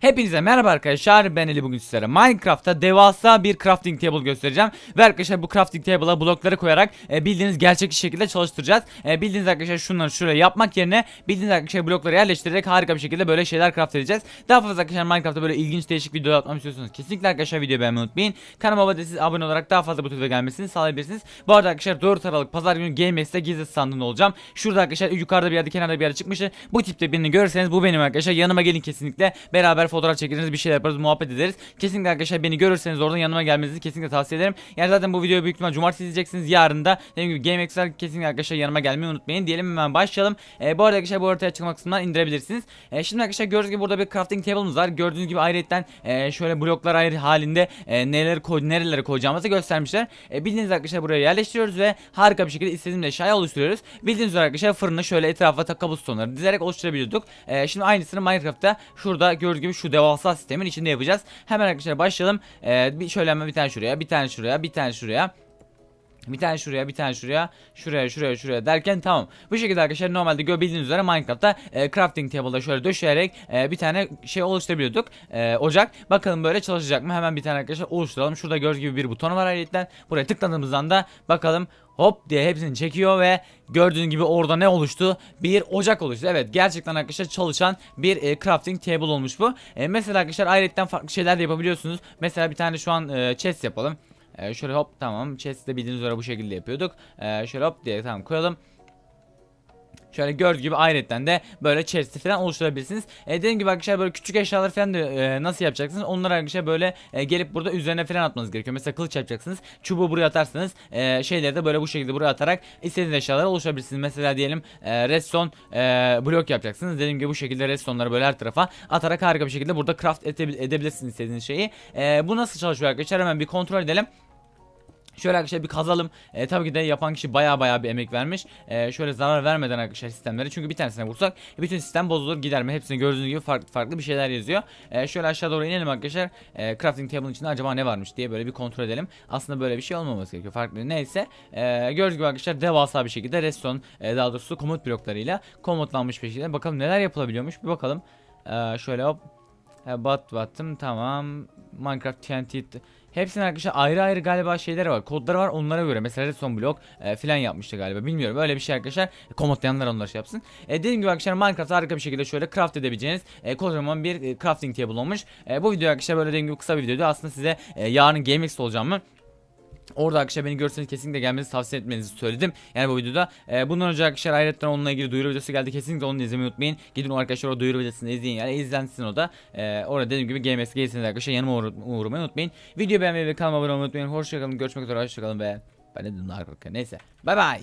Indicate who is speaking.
Speaker 1: Hepinize merhaba arkadaşlar. Ben Ali bugün sizlere Minecraft'ta devasa bir crafting table göstereceğim. Ve arkadaşlar bu crafting table'a blokları koyarak e, bildiğiniz gerçekçi şekilde çalıştıracağız. E, Bildiğiniz arkadaşlar şunları şuraya yapmak yerine bildiğiniz arkadaşlar blokları yerleştirerek harika bir şekilde böyle şeyler craft edeceğiz. Daha fazla arkadaşlar Minecraft'ta böyle ilginç değişik videolar atmamı istiyorsanız kesinlikle arkadaşlar videoyu beğenmeyi unutmayın. Kanalıma abone değilseniz abone olarak daha fazla bu türde gelmesini sağlayabilirsiniz. Bu arada arkadaşlar 4 Aralık Pazar günü GameX'te gizli standında olacağım. Şurada arkadaşlar yukarıda bir yerde kenarda bir yerde çıkmıştı. Bu tipte birini görürseniz bu benim arkadaşlar. Yanıma gelin kesinlikle. Beraber fotoğraf çekeriz bir şeyler yaparız muhabbet ederiz. Kesinlikle arkadaşlar beni görürseniz oradan yanıma gelmenizi kesinlikle tavsiye ederim. Yani zaten bu videoyu büyük ihtimal cumartesi izleyeceksiniz. Yarın da Dediğim gibi GameX'ler kesinlikle arkadaşlar yanıma gelmeyi unutmayın diyelim. Hemen başlayalım. Ee, Bu arada arkadaşlar bu ortaya çıkmak kısmından indirebilirsiniz. Ee, Şimdi arkadaşlar gördüğünüz gibi burada bir crafting table'ımız var. Gördüğünüz gibi ayrıyetten e, şöyle bloklar ayrı halinde e, neleri koy nerelere koyacağımızı göstermişler. E, Bildiğiniz arkadaşlar buraya yerleştiriyoruz ve harika bir şekilde istediğimiz eşyayı oluşturuyoruz. Bildiğiniz üzere arkadaşlar fırını şöyle etrafa kabustonları dizerek oluşturabiliyorduk. E, Şimdi aynısını Minecraft'ta şurada gördüğünüz gibi şu devasa sistemin içinde yapacağız. Hemen arkadaşlar başlayalım. E, bir şöyle hemen bir tane şuraya bir tane şuraya bir tane şuraya bir tane şuraya bir tane şuraya şuraya şuraya şuraya derken tamam. Bu şekilde arkadaşlar normalde görebildiğiniz üzere Minecraft'ta e, crafting table'da şöyle döşeyerek e, bir tane şey oluşturabiliyorduk. E, ocak. Bakalım böyle çalışacak mı? Hemen bir tane arkadaşlar oluşturalım. Şurada gördüğünüz gibi bir butonu var ayrıca. Buraya tıkladığımızdan da bakalım hop diye hepsini çekiyor ve gördüğünüz gibi orada ne oluştu? Bir ocak oluştu. Evet gerçekten arkadaşlar çalışan bir e, crafting table olmuş bu. E, mesela arkadaşlar ayrıca farklı şeyler de yapabiliyorsunuz. Mesela bir tane şu an e, chest yapalım. Ee, şöyle hop tamam chest'te bildiğiniz üzere bu şekilde yapıyorduk. Ee, şöyle hop diye tamam koyalım. Şöyle gördüğünüz gibi ayrıca de böyle chest'i falan oluşturabilirsiniz. E, dediğim gibi arkadaşlar böyle küçük eşyalar falan da e, nasıl yapacaksınız? Onları arkadaşlar böyle e, gelip burada üzerine falan atmanız gerekiyor. Mesela kılıç yapacaksınız. Çubuğu buraya atarsanız e, şeyleri de böyle bu şekilde buraya atarak istediğiniz eşyaları oluşturabilirsiniz. Mesela diyelim e, redstone e, blok yapacaksınız. Dediğim gibi bu şekilde redstone'ları böyle her tarafa atarak harika bir şekilde burada craft edebil- edebilirsiniz istediğiniz şeyi. E, bu nasıl çalışıyor arkadaşlar? Hemen bir kontrol edelim. Şöyle arkadaşlar bir kazalım. E, tabii ki de yapan kişi baya baya bir emek vermiş. E, şöyle zarar vermeden arkadaşlar sistemleri. Çünkü bir tanesine vursak bütün sistem bozulur gider mi? Hepsini gördüğünüz gibi farklı farklı bir şeyler yazıyor. E, şöyle aşağı doğru inelim arkadaşlar. E, crafting table'ın içinde acaba ne varmış diye böyle bir kontrol edelim. Aslında böyle bir şey olmaması gerekiyor. Farklı neyse. E, gördüğünüz gibi arkadaşlar devasa bir şekilde redstone e, daha doğrusu komut bloklarıyla komutlanmış bir şekilde. Bakalım neler yapılabiliyormuş. Bir bakalım. E, şöyle hop. E, bat battım tamam. Minecraft TNT Hepsinin arkadaşlar ayrı ayrı galiba şeyleri var. Kodları var onlara göre. Mesela redstone blok e, filan yapmıştı galiba. Bilmiyorum. Öyle bir şey arkadaşlar. Komutlayanlar onlar şey yapsın. E, dediğim gibi arkadaşlar Minecraft harika bir şekilde şöyle craft edebileceğiniz e, kocaman bir e, crafting table olmuş. E, bu video arkadaşlar böyle dediğim gibi kısa bir videoydu. Aslında size e, yarın GameX olacağımı Orada arkadaşlar beni görseniz kesinlikle gelmenizi tavsiye etmenizi söyledim. Yani bu videoda. Ee, bundan önce arkadaşlar ayrıca onunla ilgili duyuru videosu geldi. Kesinlikle onu izlemeyi unutmayın. Gidin o arkadaşlar o duyuru videosunu izleyin. Yani izlensin o da. Ee, orada dediğim gibi GMS gelirseniz arkadaşlar yanıma uğra uğramayı unutmayın. Videoyu beğenmeyi ve kanalıma abone olmayı unutmayın. Hoşçakalın. Görüşmek üzere. Hoşçakalın ve ben de. Neyse. Bay bay.